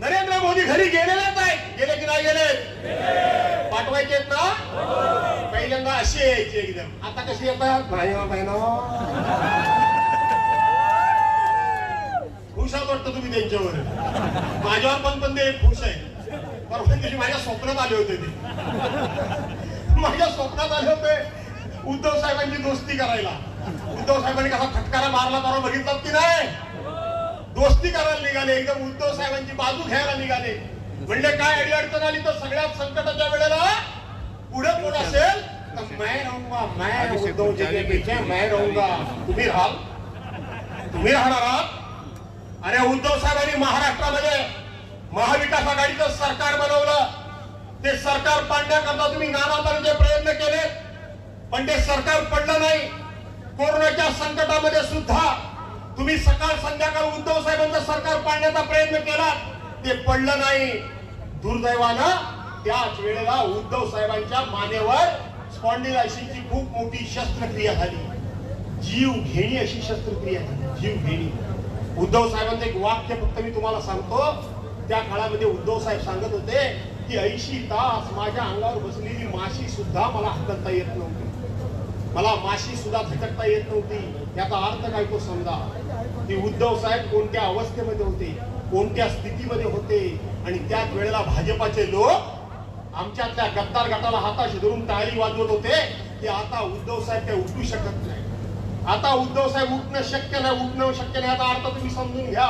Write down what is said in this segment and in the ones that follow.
नरेंद्र मोदी घरी गेलेलेच नाही. गेले की नाही गेले? पाठवायचे आहेत ना? पहिल्यांदा अशी यायची एकदम. आता कशी येतात? भाई हो, बहिणो हो. खुशात वाटतं तुम्ही त्यांच्यावर. माझ्यावर पण पण ते खुश आहे परवा दिवशी माझ्या स्वप्नात आले होते ते. माझ्या स्वप्नात आले होते उद्धव साहेबांची दोस्ती करायला. उद्धव साहेबांनी कसा फटकारा मारला परवा बघितलात की नाही? दोस्ती करायला निघाले एकदम उद्धव साहेबांची बाजू घ्यायला निघाले. म्हणजे काय अडी अडचण आली तर सगळ्यात संकटाच्या वेळेला पुढे कोण असेल तर मैं रहूंगा मैं उद्धव जी के पीछे मैं रहूंगा. तुम्ही राहाल. तुम्ही राहणार आहात. अरे उद्धव साहेबांनी महाराष्ट्रामध्ये महाविकास आघाडीचं सरकार बनवलं. ते सरकार पाडण्याकरता तुम्ही नाना प्रयत्न केले. पण ते सरकार पडलं नाही. कोरोनाच्या संकटामध्ये सुद्धा तुम्ही सकाळ संध्याकाळ उद्धव साहेबांचं सरकार पाडण्याचा प्रयत्न केला ते पडलं नाही. दुर्दैवानं त्याच वेळेला उद्धव साहेबांच्या मानेवर स्पॉन्डिलायसिसची खूप मोठी शस्त्रक्रिया झाली. जीव घेणी अशी शस्त्रक्रिया झाली. जीव घेणी. उद्धव साहेबांचं एक वाक्य फक्त मी तुम्हाला सांगतो. त्या काळामध्ये उद्धव साहेब सांगत होते की ऐंशी तास माझ्या अंगावर बसलेली माशी सुद्धा मला हकलता येत नव्हती. मला माशी सुद्धा झटकता येत नव्हती. याचा अर्थ काय तो समजा की उद्धव साहेब कोणत्या अवस्थेमध्ये होते कोणत्या स्थितीमध्ये होते आणि त्याच वेळेला भाजपाचे लोक आमच्यातल्या गद्दार गटाला हाताशी धरून टाळी वाजवत होते की आता उद्धव साहेब काही उठू शकत नाही. आता उद्धव साहेब उठणं शक्य नाही उठणं शक्य नाही याचा अर्थ तुम्ही समजून घ्या.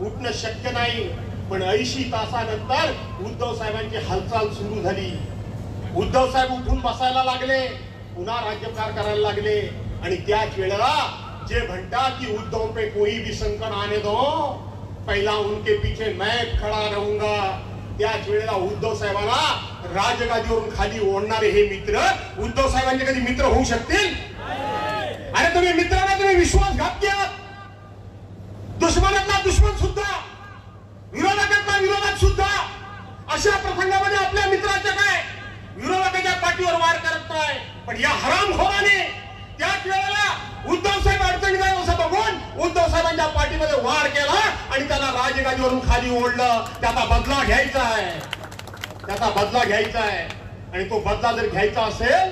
उठणं शक्य नाही पण ऐंशी तासानंतर उद्धव साहेबांची हालचाल सुरू झाली. उद्धव साहेब उठून बसायला लागले पुन्हा राज्यकार करायला लागले. आणि त्याच वेळेला जे म्हणतात की उद्धव पे कोई भी संकट आने दो पहिला उनके पीछे मैं खडा रहूंगा. त्याच वेळेला उद्धव साहेबांना राजगादीवरून खाली ओढणारे हे मित्र उद्धव साहेबांचे कधी मित्र होऊ शकतील? अरे तुम्ही मित्रांना तुम्ही विश्वासघात केला दुश्मनातला दुश्मन सुद्धा विरोधकातला विरोधक सुद्धा अशा प्रसंगामध्ये आपल्या मित्राच्या काय? विरोधकाच्या पाठीवर वार करत नाही पण या हराम त्याच वेळेला उद्धव साहेब अडचणीत आहे असं बघून उद्धव साहेबांच्या पाठीमध्ये वार केला आणि त्याला राजगादीवरून खाली ओढलं. त्याचा बदला घ्यायचा आहे. त्याचा बदला घ्यायचा आहे. आणि तो बदला जर घ्यायचा असेल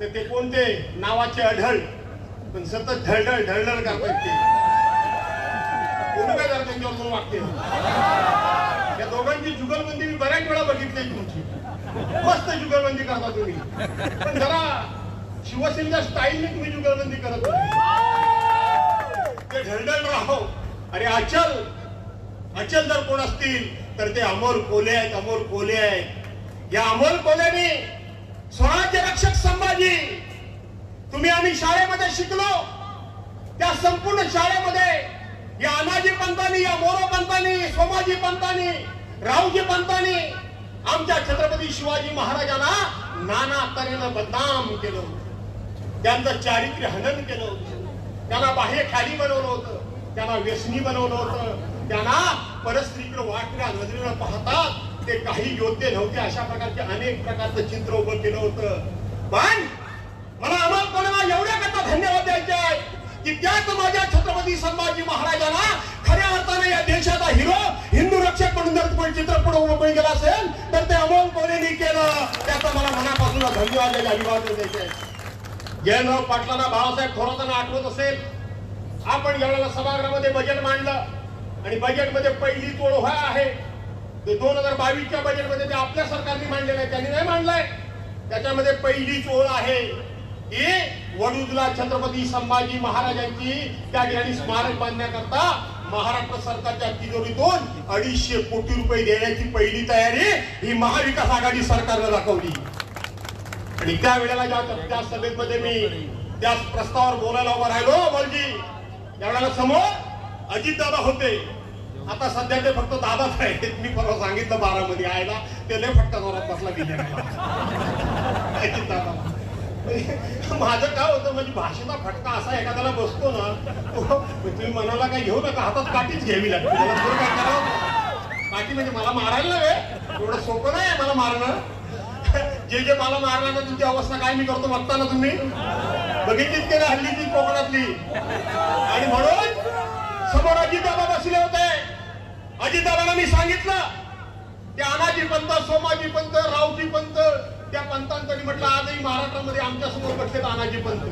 तर ते कोणते? नावाचे अढळ. पण सतत ढळढळ ढळढळ करतात ते. कोणी त्यांच्यावर दोन या दोघांची जुगलबंदी मी बऱ्याच वेळा बघितली तुमची. मस्त जुगलबंदी करता तुम्ही. पण जरा शिवसेनेच्या स्टाईलने तुम्ही जुगलबंदी करत ते ढळढळ राहो आणि अचल. अचल जर कोण असतील तर ते अमोल कोले आहेत अमोल कोले आहेत. या अमोल कोलेने स्वराज्य रक्षक संभाजी तुम्ही आम्ही शाळेमध्ये शिकलो. त्या संपूर्ण शाळेमध्ये या अनाजी पंतांनी या मोरो पंतांनी सोमाजी पंतांनी रावजी पंतांनी आमच्या छत्रपती शिवाजी महाराजांना नाना तऱ्हेनं बदनाम केलं. त्यांचं चारित्र्य हनन केलं. होतं त्यांना बाह्य खाली बनवलं होतं. त्यांना व्यसनी बनवलं होतं. त्यांना परस्त्रीकडे वाटण्या नजरेनं पाहतात. ते काही योद्धे नव्हते. अशा प्रकारचे अनेक प्रकारचं चित्र उभं केलं होतं. पण मला अमोल एवढ्या करता धन्यवाद द्यायचे आहे की त्याच माझ्या छत्रपती संभाजी महाराजांना खऱ्या अर्थाने या देशाचा हिरो हिंदू रक्षक म्हणून जर कोणी चित्रपट उभं केला असेल तर ते अमोल कोलेनी केलं. त्याचा मला मनापासून धन्यवाद द्यायचे अभिवादन द्यायचे जयंतराव पाटलांना बाळासाहेब थोरातांना आठवत असेल आपण यावेळेला सभागृहामध्ये बजेट मांडलं आणि बजेटमध्ये पहिली तोड व्हाय आहे. ते दोन हजार बावीसच्या बजेटमध्ये ते आपल्या सरकारने मांडलेलं आहे त्यांनी नाही मांडलंय. त्याच्यामध्ये पहिली ओळ आहे की वडूजला छत्रपती संभाजी महाराजांची त्या ठिकाणी स्मारक बांधण्याकरता महाराष्ट्र सरकारच्या तिजोरीतून अडीचशे कोटी रुपये देण्याची पहिली तयारी ही महाविकास आघाडी सरकारनं दाखवली. आणि त्या वेळेला ज्या त्या सभेमध्ये मी त्याच प्रस्तावावर बोलायला उभा राहिलो अमोलजी त्यावेळेला समोर अजित दादा होते. आता सध्या ते फक्त दादाच आहेत. मी परवा सांगितलं बारामध्ये आयला. ते लय फटका जोरात बसला गेले अजितदादा. म्हणजे माझं काय होतं म्हणजे भाषेचा फटका असा एखाद्याला बसतो ना तुम्ही मनाला काय घेऊ नका हातात काठीच घ्यावी लागते. त्याला काय करावं? काठी म्हणजे मला मारायला नव्हे. एवढं सोपं नाही मला मारणं. जे जे मला मारला ना तुमची अवस्था काय मी करतो बघता ना तुम्ही? बघितलीच केलं हल्ली ती कोकणातली? आणि म्हणून समोर अजित बसले होते. अजितदादांना मी सांगितलं ते अनाजी पंत सोमाजी पंत रावजी पंत त्या पंतांचं म्हटलं आजही महाराष्ट्रामध्ये आमच्यासमोर बसलेत अनाजी पंत.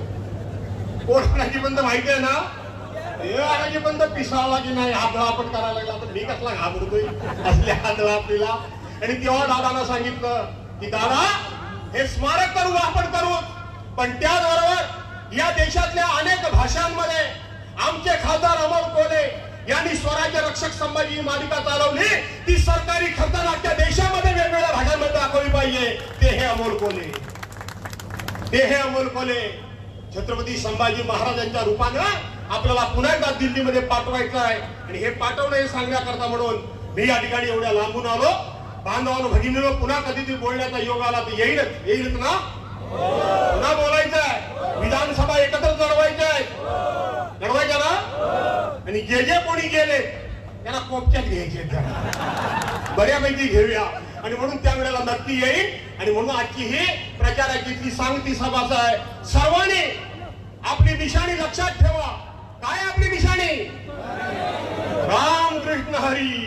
कोण अनाजी पंत माहिती आहे ना? हे अनाजी पंत पिसाळला की नाही? हादळापट करायला लागला तर मी कसला घाबरतोय? असल्या आदळ आपल्याला आणि तेव्हा दादाला सांगितलं की दादा हे स्मारक करू आपण करू. पण त्याचबरोबर या देशातल्या अनेक भाषांमध्ये आमचे खासदार अमोल कोले यांनी स्वराज्य रक्षक संभाजी ही मालिका चालवली. ती सरकारी खर्चानं अख्ख्या देशामध्ये वेगवेगळ्या भाषांमध्ये दाखवली पाहिजे. ते हे अमोल कोले ते हे अमोल कोले छत्रपती संभाजी महाराजांच्या रूपानं आपल्याला पुन्हा एकदा दिल्लीमध्ये पाठवायचं आहे. आणि हे पाठवणं हे सांगण्याकरता म्हणून मी या ठिकाणी एवढ्या लांबून आलो. बांधवानो भगिनीनो पुन्हा कधीतरी बोलण्याचा योग आला तर येईलच येईलच ना? पुन्हा बोलायचं आहे विधानसभा एकत्र लढवायच्या. आहे लढवायच्या ना? आणि जे जे कोणी गेले त्यांना कोपच्यात घ्यायचे बऱ्यापैकी घेऊया. आणि म्हणून त्या वेळेला नक्की येईल. आणि म्हणून आजची ही प्रचाराची जी सांगती सभाच आहे सर्वांनी आपली निशाणी लक्षात ठेवा. काय आपली निशाणी? राम कृष्ण हरी.